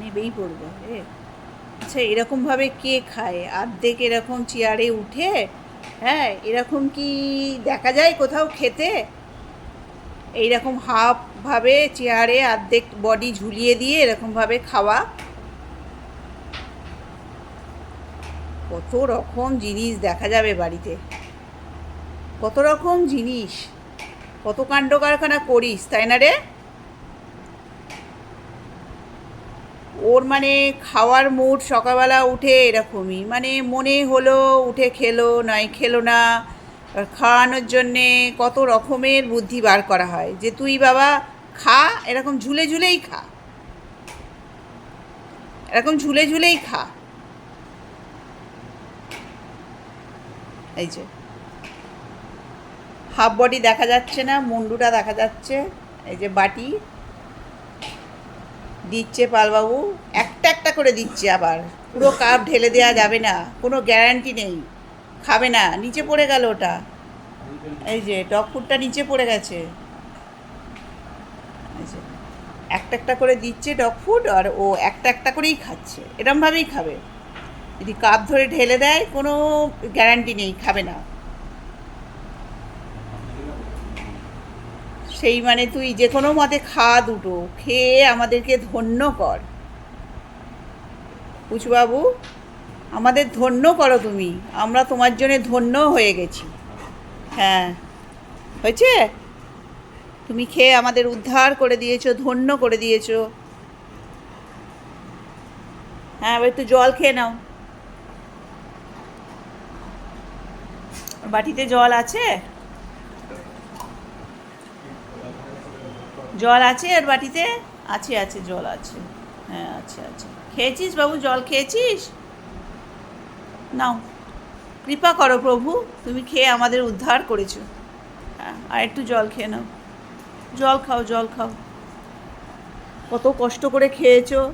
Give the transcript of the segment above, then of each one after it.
নেবেই পড়বে, এ। আচ্ছা এরকমভাবে কে খায়? আর্ধেক এরকম চেয়ারে উঠে হ্যাঁ এরকম কি দেখা যায় কোথাও খেতে? এইরকম হাফ ভাবে চেয়ারে আর্ধেক বডি ঝুলিয়ে দিয়ে এরকমভাবে খাওয়া। কত রকম জিনিস দেখা যাবে বাড়িতে। কত রকম জিনিস। কত কাণ্ড কারখানা করিস, তাই না রে? ওর মানে খাওয়ার মুড সকালবেলা উঠে এরকমই। মানে মনে হলো উঠে খেলো নয় খেলো না। খাওয়ানোর জন্যে কত রকমের বুদ্ধি বার করা হয় যে তুই বাবা খা, এরকম ঝুলে ঝুলেই খা। এরকম ঝুলে ঝুলেই খা। এই যে। হাফ বডি দেখা যাচ্ছে না, মুন্ডুটা দেখা যাচ্ছে, এই যে বাটি। দিচ্ছে পালবাবু, একটা একটা করে দিচ্ছে আবার। পুরো কাপ ঢেলে দেওয়া যাবে না, কোনো গ্যারান্টি নেই। খাবে না, নিচে পড়ে গেল ওটা। এই যে ডগ ফুডটা নিচে পড়ে গেছে। একটা একটা করে দিচ্ছে ডগ ফুড আর ও একটা একটা করেই খাচ্ছে। এরমভাবেই খাবে। যদি কাপ ধরে ঢেলে দেয়, কোনো গ্যারান্টি নেই, খাবে না। সেই মানে তুই যে কোনো মতে খা দুটো, খেয়ে আমাদেরকে ধন্য কর। বাবু আমাদের ধন্য করো তুমি, আমরা তোমার জন্য ধন্য হয়ে গেছি। হ্যাঁ হয়েছে? তুমি খেয়ে আমাদের উদ্ধার করে দিয়েছ, ধন্য করে দিয়েছ। হ্যাঁ এবার একটু জল খেয়ে নাও। বাটিতে জল আছে? জল আছে আর বাটিতে? আছে আছে, জল আছে। হ্যাঁ আছে আছে। খেয়েছিস বাবু? জল খেয়েছিস? নাও, কৃপা করো প্রভু, তুমি খেয়ে আমাদের উদ্ধার করেছ। হ্যাঁ আর একটু জল খেয়ে নাও। জল খাও জল খাও। কত কষ্ট করে খেয়েছো।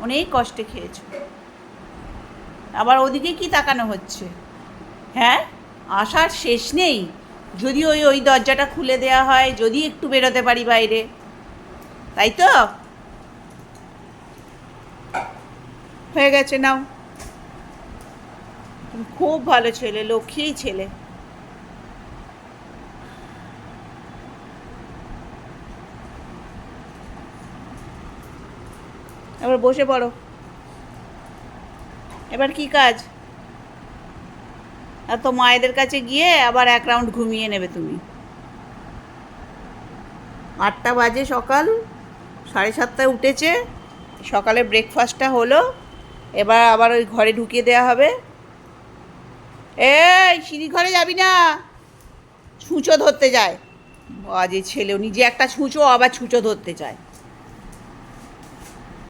অনেক কষ্টে খেয়েছো। আবার ওদিকে কি তাকানো হচ্ছে? হ্যাঁ আসার শেষ নেই। যদি ওই ওই দরজাটা খুলে দেওয়া হয়, যদি একটু বেরোতে পারি বাইরে। তাই তো? হয়ে গেছে, নাও। খুব ভালো ছেলে লক্ষ্মী ছেলে। এবার বসে পড়ো। এবার কি কাজ? তো মায়েদের কাছে গিয়ে আবার এক রাউন্ড ঘুমিয়ে নেবে তুমি। আটটা বাজে সকাল, সাড়ে সাতটায় উঠেছে, সকালে ব্রেকফাস্টটা হলো, এবার আবার ওই ঘরে ঢুকিয়ে দেওয়া হবে। এই, সিঁড়ি ঘরে যাবি না? ছুঁচো ধরতে যায়। বাজে ছেলেও নিজে একটা ছুঁচো, আবার ছুঁচো ধরতে চায়